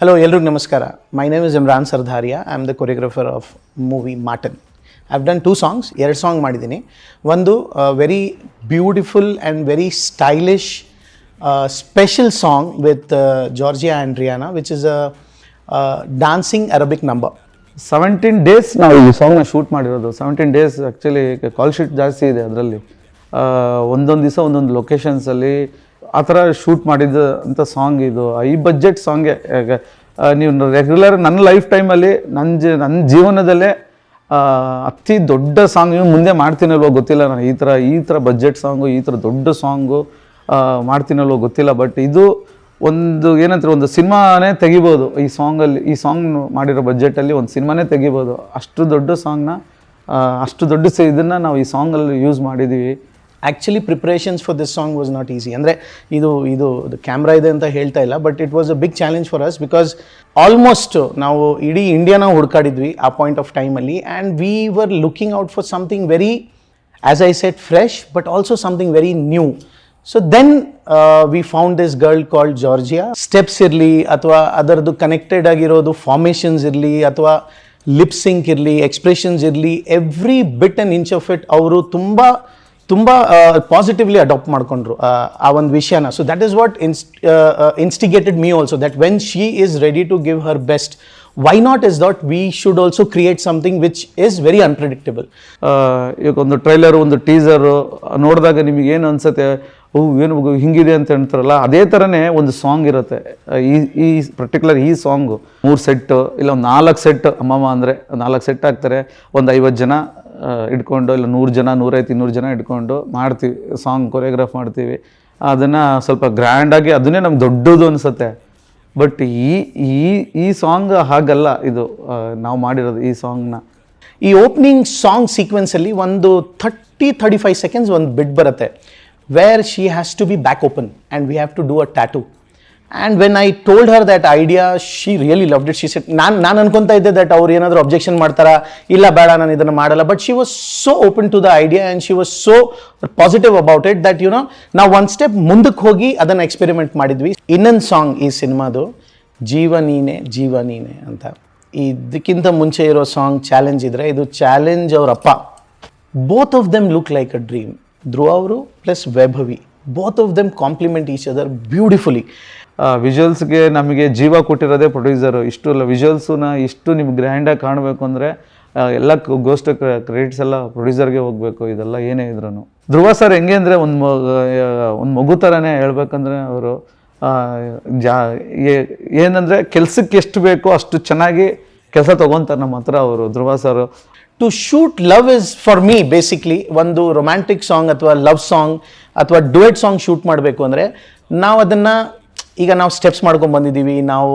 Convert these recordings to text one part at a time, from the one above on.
Hello ಎಲ್ರಿಗೂ ನಮಸ್ಕಾರ. My name is Imran Sardaria I am the choreographer of movie Martin I've done two songs ಎರಡು song ಮಾಡಿದ್ದೀನಿ. ಒಂದು very beautiful and very stylish special song with Georgia and Riana which is a dancing Arabic number seventeen days ನಾವು ಈ ಸಾಂಗ್ನ shoot ಮಾಡಿರೋದು. Seventeen days actually call sheet ಜಾಸ್ತಿ ಇದೆ ಅದರಲ್ಲಿ. ಒಂದೊಂದು ದಿವಸ ಒಂದೊಂದು ಲೊಕೇಶನ್ಸಲ್ಲಿ ಆ ಥರ ಶೂಟ್ ಮಾಡಿದ ಅಂತ ಸಾಂಗ್ ಇದು. ಈ ಬಜೆಟ್ ಸಾಂಗೆ ನೀವು ರೆಗ್ಯುಲರ್ ನನ್ನ ಲೈಫ್ ಟೈಮಲ್ಲಿ ನನ್ನ ಜ ನನ್ನ ಜೀವನದಲ್ಲೇ ಅತಿ ದೊಡ್ಡ ಸಾಂಗ್ ಮುಂದೆ ಮಾಡ್ತೀನಲ್ವೋ ಗೊತ್ತಿಲ್ಲ ನಾನು. ಈ ಥರ ಈ ಥರ ಬಜೆಟ್ ಸಾಂಗು ಈ ಥರ ದೊಡ್ಡ ಸಾಂಗು ಮಾಡ್ತೀನಲ್ವೋ ಗೊತ್ತಿಲ್ಲ. ಬಟ್ ಇದು ಒಂದು, ಏನಂತಾರೆ, ಒಂದು ಸಿನಿಮಾನೇ ತೆಗಿಬೋದು. ಈ ಸಾಂಗಲ್ಲಿ ಈ ಸಾಂಗ್ ಮಾಡಿರೋ ಬಜೆಟಲ್ಲಿ ಒಂದು ಸಿನಿಮಾನೇ ತೆಗಿಬೋದು. ಅಷ್ಟು ದೊಡ್ಡ ಸಾಂಗ್ನ ಅಷ್ಟು ದೊಡ್ಡ ಸ ಇದನ್ನು ನಾವು ಈ ಸಾಂಗಲ್ಲಿ ಯೂಸ್ ಮಾಡಿದ್ದೀವಿ actually preparations for this song was not easy ಅಂದರೆ ಇದು ಇದು ಕ್ಯಾಮ್ರಾ ಇದೆ ಅಂತ ಹೇಳ್ತಾ ಇಲ್ಲ but it was a big challenge for us because almost ನಾವು ಇಡೀ ಇಂಡಿಯಾನ ಹುಡ್ಕಾಡಿದ್ವಿ ಆ ಪಾಯಿಂಟ್ ಆಫ್ ಟೈಮಲ್ಲಿ and we were looking out for something very as I said fresh but also something very new so then we found this girl called Georgia steps ಇರಲಿ, ಅಥವಾ ಅದರದ್ದು connected ಆಗಿರೋದು ಫಾರ್ಮೇಷನ್ಸ್ ಇರಲಿ, ಅಥವಾ ಲಿಪ್ಸಿಂಕ್ ಇರಲಿ expressions ಇರಲಿ every bit and inch of it ಅವರು ತುಂಬ ತುಂಬ ಪಾಸಿಟಿವ್ಲಿ ಅಡಾಪ್ಟ್ ಮಾಡಿಕೊಂಡ್ರು, ಆ ಒಂದು ವಿಷಯನ. So that is what ins instigated me also that when she is ready to give her best why not is that we should also create something which is very unpredictable ಈಗ ಒಂದು trailer ಒಂದು teaser ನೋಡಿದಾಗ ನಿಮಗೆ ಏನು ಅನ್ಸುತ್ತೆ? ಓ, ಏನು ಹಿಂಗಿದೆ ಅಂತ ಹೇಳ್ತಾರಲ್ಲ, ಅದೇ ಥರನೇ ಒಂದು ಸಾಂಗ್ ಇರುತ್ತೆ. ಈ ಈ ಪರ್ಟಿಕ್ಯುಲರ್ ಈ ಸಾಂಗು ಮೂರು ಸೆಟ್ಟು ಇಲ್ಲ ಒಂದು ನಾಲ್ಕು ಸೆಟ್ ಅಮ್ಮಮ್ಮ ಅಂದರೆ ನಾಲ್ಕು ಸೆಟ್ ಹಾಕ್ತಾರೆ ಒಂದು ಐವತ್ತು ಜನ ಇಟ್ಕೊಂಡು ಇಲ್ಲ ನೂರು ಜನ, ನೂರೈದು ಇನ್ನೂರು ಜನ ಇಟ್ಕೊಂಡು ಮಾಡ್ತೀವಿ ಸಾಂಗ್ ಕೊರಿಯೋಗ್ರಾಫ್ ಮಾಡ್ತೀವಿ. ಅದನ್ನು ಸ್ವಲ್ಪ ಗ್ರ್ಯಾಂಡಾಗಿ ಅದನ್ನೇ ನಮ್ಗೆ ದೊಡ್ಡದು ಅನಿಸುತ್ತೆ. ಬಟ್ ಈ ಈ ಈ ಸಾಂಗ್ ಹಾಗಲ್ಲ ಇದು ನಾವು ಮಾಡಿರೋದು ಈ ಸಾಂಗ್ನ ಈ ಓಪನಿಂಗ್ ಸಾಂಗ್ ಸೀಕ್ವೆನ್ಸಲ್ಲಿ ಒಂದು ಥರ್ಟಿ ಥರ್ಟಿ ಫೈವ್ ಸೆಕೆಂಡ್ಸ್ ಒಂದು ಬಿಟ್ ಬರುತ್ತೆ. Where she has to be back open and we have to do a tattoo and when I told her that idea she really loved it she said ನಾನು ನಾನು ಅನ್ಕೊತಾ ಇದ್ದೆ that ಅವ್ರು ಏನಾದರೂ objection ಮಾಡ್ತಾರಾ? ಇಲ್ಲ, ಬೇಡ, ನಾನು ಇದನ್ನು ಮಾಡಲ್ಲ. But she was so open to the idea and she was so positive about it that you know ನಾವು ಒಂದು ಸ್ಟೆಪ್ ಮುಂದಕ್ಕೆ ಹೋಗಿ ಅದನ್ನು ಎಕ್ಸ್ಪೆರಿಮೆಂಟ್ ಮಾಡಿದ್ವಿ. ಇನ್ನೊಂದು ಸಾಂಗ್ ಈ ಸಿನಿಮಾದು, ಜೀವ ನೀನೆ ಜೀವ ನೀನೆ ಅಂತ. ಇದಕ್ಕಿಂತ ಮುಂಚೆ ಇರೋ ಸಾಂಗ್ ಚಾಲೆಂಜ್ ಇದ್ರೆ ಇದು ಚಾಲೆಂಜ್ ಅವ್ರ ಅಪ್ಪ. Both of them look like a dream Dhruva ಅವರು plus Vaibhavi. Both of them compliment each other beautifully ವಿಜುವಲ್ಸ್ಗೆ ನಮಗೆ ಜೀವ ಕೊಟ್ಟಿರೋದೇ ಪ್ರೊಡ್ಯೂಸರು ಇಷ್ಟು ವಿಜುವಲ್ಸನ್ನ ಇಷ್ಟು ನಿಮ್ಗೆ ಗ್ರ್ಯಾಂಡಾಗಿ ಕಾಣಬೇಕು ಅಂದರೆ ಎಲ್ಲ ಗೋಸ್ಟ್ ಕ್ರೆಡಿಟ್ಸ್ ಎಲ್ಲ ಪ್ರೊಡ್ಯೂಸರ್ಗೆ ಹೋಗಬೇಕು. ಇದೆಲ್ಲ ಏನೇ ಇದ್ರೂ ಧ್ರುವ ಸರ್ ಹೆಂಗೆ ಅಂದರೆ ಒಂದು ಒಂದು ಮಗು ಥರನೇ ಹೇಳ್ಬೇಕಂದ್ರೆ ಅವರು ಜಾ, ಏ- ಕೆಲಸಕ್ಕೆ ಕೆಲ್ಸಕ್ಕೆ ಎಷ್ಟು ಬೇಕೋ ಅಷ್ಟು ಚೆನ್ನಾಗಿ ಕೆಲಸ ತೊಗೊತಾರೆ ನಮ್ಮ ಹತ್ರ ಅವರು, Dhruva sir to shoot love is for me basically ಒಂದು ರೊಮ್ಯಾಂಟಿಕ್ ಸಾಂಗ್ ಅಥವಾ ಲವ್ ಸಾಂಗ್ ಅಥವಾ ಡುಯೆಟ್ ಸಾಂಗ್ ಶೂಟ್ ಮಾಡಬೇಕು ಅಂದರೆ, ನಾವು ಅದನ್ನು ಈಗ ನಾವು ಸ್ಟೆಪ್ಸ್ ಮಾಡ್ಕೊಂಡು ಬಂದಿದ್ದೀವಿ, ನಾವು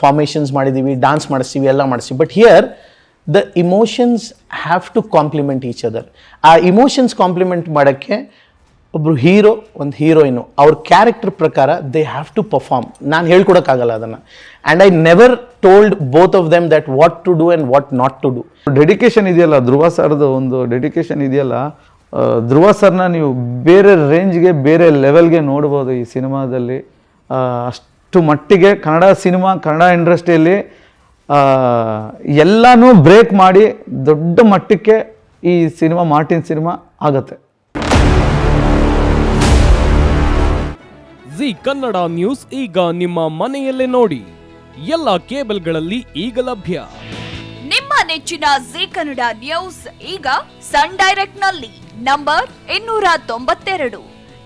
ಫಾರ್ಮೇಷನ್ಸ್ ಮಾಡಿದ್ದೀವಿ ಡಾನ್ಸ್ ಮಾಡಿಸ್ತೀವಿ, ಎಲ್ಲ ಮಾಡಿಸ್ತೀವಿ. But here the emotions have to complement each other ಆ ಇಮೋಷನ್ಸ್ ಕಾಂಪ್ಲಿಮೆಂಟ್ ಮಾಡೋಕ್ಕೆ ಒಬ್ಬರು ಹೀರೋ ಒಂದು ಹೀರೋಯಿನು ಅವ್ರ ಕ್ಯಾರೆಕ್ಟರ್ ಪ್ರಕಾರ ದೇ ಹ್ಯಾವ್ ಟು ಪರ್ಫಾರ್ಮ್ ನಾನು ಹೇಳ್ಕೊಡೋಕ್ಕಾಗಲ್ಲ ಅದನ್ನು. And I never told both of them that what to do and what not to do dedication ಇದೆಯಲ್ಲ, ಧ್ರುವ ಸರ್ದು ಒಂದು ಡೆಡಿಕೇಶನ್ ಇದೆಯಲ್ಲ ಧ್ರುವ ಸರ್ನ ನೀವು ಬೇರೆ ರೇಂಜ್ಗೆ ಬೇರೆ ಲೆವೆಲ್ಗೆ ನೋಡ್ಬೋದು ಈ ಸಿನಿಮಾದಲ್ಲಿ. ಅಷ್ಟು ಮಟ್ಟಿಗೆ ಕನ್ನಡ ಸಿನಿಮಾ ಕನ್ನಡ ಇಂಡಸ್ಟ್ರಿಯಲ್ಲಿ ಎಲ್ಲನೂ ಬ್ರೇಕ್ ಮಾಡಿ ದೊಡ್ಡ ಮಟ್ಟಕ್ಕೆ ಈ ಸಿನಿಮಾ ಮಾರ್ಟಿನ್ ಸಿನಿಮಾ ಆಗತ್ತೆ. ಜಿ ಕನ್ನಡ ನ್ಯೂಸ್ ಈಗ ನಿಮ್ಮ ಮನೆಯಲ್ಲೇ ನೋಡಿ. ಎಲ್ಲ ಕೇಬಲ್ಗಳಲ್ಲಿ ಈಗ ಲಭ್ಯ. ನಿಮ್ಮ ನೆಚ್ಚಿನ ಜಿ ಕನ್ನಡ ನ್ಯೂಸ್ ಈಗ ಸನ್ ಡೈರೆಕ್ಟ್ನಲ್ಲಿ ನಂಬರ್ ಇನ್ನೂರ ತೊಂಬತ್ತೆರಡು.